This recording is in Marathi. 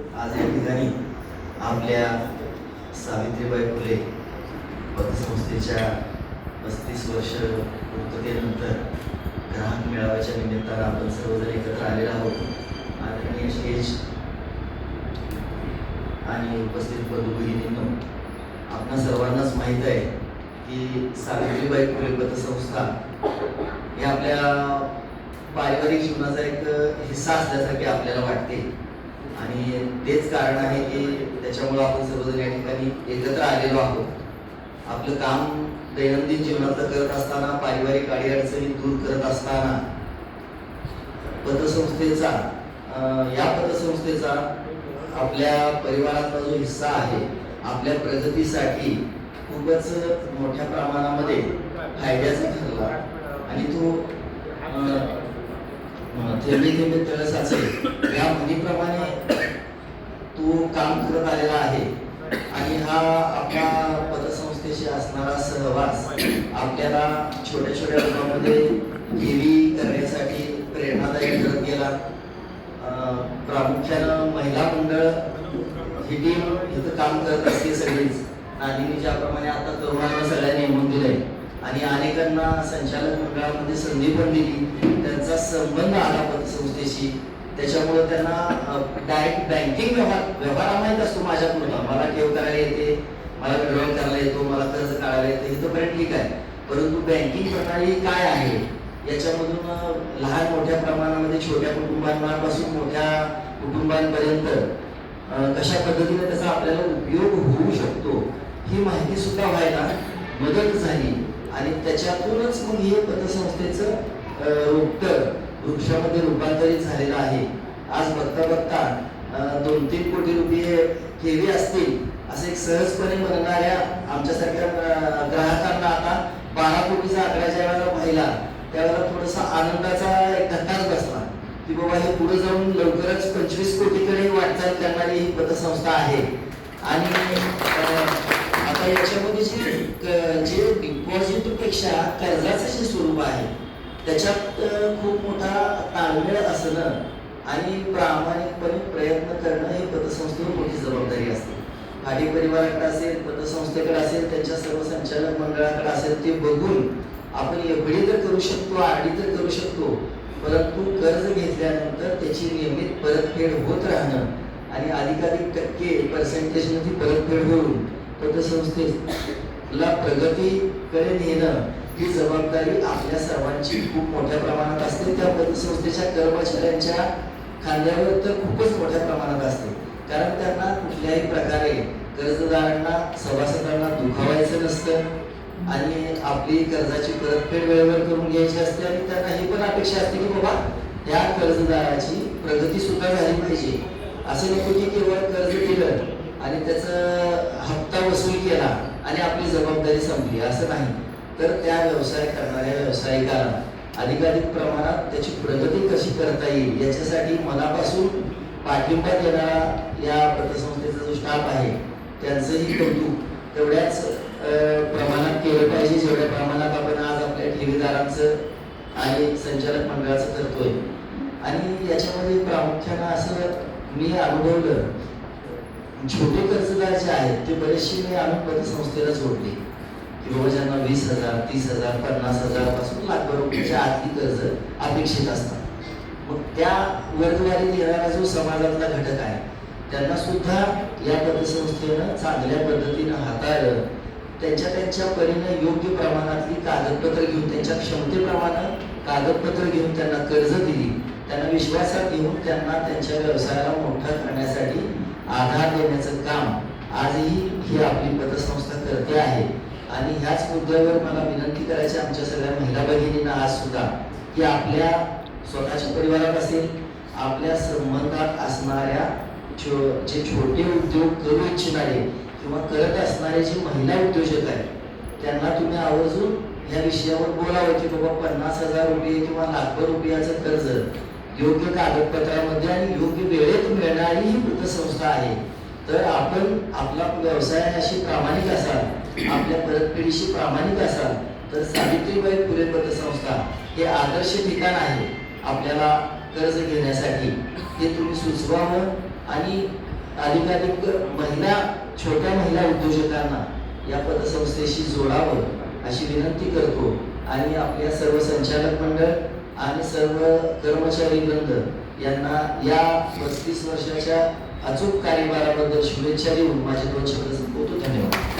आज या ठिकाणी आपल्या सावित्रीबाई फुले पतसंस्थेच्या पस्तीस वर्ष पूर्ततेनंतर ग्राहक मेळाव्याच्या निमित्तानं आपण सर्वजण एकत्र आलेलो आहोत. आदरणीय शेष आणि उपस्थित बंधुभगिनींनो आपणा सर्वांनाच माहीत आहे की सावित्रीबाई फुले पतसंस्था हे आपल्या पारिवारिक जीवनाचा एक हिस्सा असल्यासारखे आपल्याला वाटते. आणि हेच कारण आहे की त्याच्यामुळं आपण सर्वजण या ठिकाणी एकत्र आलेलो आहोत. आपलं काम दैनंदिन जीवनातलं करत असताना पारिवारिक अडीअडचणी दूर करत असताना पतसंस्थेचा या पतसंस्थेचा आपल्या परिवारातला जो हिस्सा आहे आपल्या प्रगतीसाठी खूपच मोठ्या प्रमाणामध्ये फायद्याचा ठरला. आणि तो थेंबे थेंबे तळ साचेल या म्हणीप्रमाणे तो काम करत आलेला आहे. आणि हा आपल्या पतसंस्थेशी असणारा सहवास आपल्याला छोट्या छोट्या रूपामध्ये ठेवी करण्यासाठी प्रेरणादायी ठरत गेला. प्रामुख्यानं महिला मंडळ ही टीम इथं काम करत असते सगळीच. नानीने ज्याप्रमाणे आता तरुणांना सगळ्या नेमून दिलंय. आणि अनेकांना संचालक मंडळामध्ये संधी पण दिली. त्यांचा संबंध आला पतसंस्थेशी. त्याच्यामुळे त्यांना डायरेक्ट बँकिंग व्यवहार व्यवहार माहीत असतो माझ्याकडून. मला ठेव करायला येते मला विड्रॉल करायला येतो मला कर्ज काढायला येते इथंपर्यंत ठीक आहे. परंतु बँकिंग प्रणाली काय आहे? याच्यामधून लहान मोठ्या प्रमाणामध्ये छोट्या कुटुंबांपासून मोठ्या कुटुंबांपर्यंत कशा पद्धतीने त्याचा आपल्याला उपयोग होऊ शकतो ही माहिती सुद्धा व्हायला मदत झाली. आणि त्याच्यातूनच मग हे पतसंस्थेचं अं, वृक्षामध्ये रूपांतरित झालेला आहे. आज बघता बघता दोन तीन कोटी रुपये ठेवी असतील असे एक सहजपणे म्हणणाऱ्या आमच्यासारख्या ग्राहकांना आता बारा कोटीचा आकडा ज्या वेळेला पाहिला त्यावेळेला थोडासा आनंदाचा एक धक्काच बसला. की बाबा हे पुढे जाऊन लवकरच पंचवीस कोटीकडे वाटचाल करणारी ही पतसंस्था आहे. आणि आता याच्यामध्ये जे जे डिपॉझिटपेक्षा कर्जाचं जे स्वरूप आहे त्याच्यात खूप मोठा ताळमेळ असणं आणि प्रामाणिकपणे प्रयत्न करणं हे पतसंस्थेवर मोठी जबाबदारी असते. खाली परिवाराकडे असेल पतसंस्थेकडे असेल त्यांच्या सर्व संचालक मंडळाकडे असेल ते बघून आपण एफडी तर करू शकतो आरडी तर करू शकतो परंतु कर्ज घेतल्यानंतर त्याची नियमित परतफेड होत राहणं आणि अधिकाधिक टक्के पर्सेंटेजमध्ये परतफेड होऊन पतसंस्थेला प्रगतीकडे नेणं ही जबाबदारी आपल्या सर्वांची खूप मोठ्या प्रमाणात असते. त्या पतसंस्थेच्या कर्मचाऱ्यांच्या खांद्यावर तर खूपच मोठ्या प्रमाणात असते. कारण त्यांना कुठल्याही प्रकारे कर्जदारांना सभासदांना दुखावायचं नसतं आणि आपली कर्जाची परतफेड वेळेवर करून घ्यायची असते आणि त्यांना ही पण अपेक्षा असते की बाबा त्या कर्जदाराची प्रगती सुद्धा झाली पाहिजे. असं नको की केवळ कर्ज दिलं आणि त्याचा हप्ता वसूल केला आणि आपली जबाबदारी संपली. असं नाही. तर त्या व्यवसाय करणाऱ्या व्यावसायिकाला अधिकाधिक प्रमाणात त्याची प्रगती कशी करता येईल याच्यासाठी मनापासून पाठिंबा देणारा या पतसंस्थेचा जो स्टाफ आहे त्यांचंही कौतुक तेवढ्याच प्रमाणात केलं पाहिजे. जेवढ्या प्रमाणात आपण आज आपल्या ठेवीदारांचं आणि संचालक मंडळाचं करतोय. आणि याच्यामध्ये प्रामुख्यानं असं मी अनुभवलं छोटे कर्जदार जे आहेत ते बरेचसे मी आम्ही पतसंस्थेला जोडले. की वीस हजार तीस हजार पन्नास हजारपासून रुपयाच्या आर्थिक कर्ज अपेक्षित असतात. मग त्या वर्गवारीत येणारा जो समाजातला घटक आहे त्यांना सुद्धा या पतसंस्थेनं चांगल्या पद्धतीनं हाताळलं. त्यांच्या त्यांच्या परीनं योग्य प्रमाणातली कागदपत्र घेऊन त्यांच्या क्षमतेप्रमाणे कागदपत्र घेऊन त्यांना कर्ज दिली. त्यांना विश्वासात घेऊन त्यांना त्यांच्या व्यवसायाला मोठा करण्यासाठी आधार देण्याचं काम आजही ही आपली पतसंस्था करते आहे. आणि ह्याच मुद्द्यावर मला विनंती करायची आमच्या सगळ्या महिला भगिनींना आज सुद्धा की आपल्या स्वतःच्या परिवारात असेल आपल्या संबंधात असणाऱ्या छो जे छोटे उद्योग करू इच्छिणारे किंवा करत असणारे जे महिला उद्योजक आहेत त्यांना तुम्ही आवर्जून या विषयावर बोलावं की बाबा पन्नास हजार रुपये किंवा लाखभर रुपयाचं कर्ज योग्य कागदपत्रामध्ये आणि योग्य वेळेत मिळणारी ही वृत्तसंस्था आहे. तर आपण आपला व्यवसायाशी प्रामाणिक असाल आपल्या परतफेडीशी प्रामाणिक असाल तर सावित्रीबाई फुले पतसंस्था हे आदर्श ठिकाण आहे आपल्याला कर्ज घेण्यासाठी. हे तुम्ही सुचवावं आणि अधिकाधिक महिला छोट्या महिला उद्योजकांना या पतसंस्थेशी जोडावं अशी विनंती करतो. आणि आपल्या सर्व संचालक मंडळ आणि सर्व कर्मचारी वृंद यांना या पस्तीस वर्षाच्या अचूक कार्यभाराबद्दल शुभेच्छा देऊन माझे दोन शब्द संपवतो.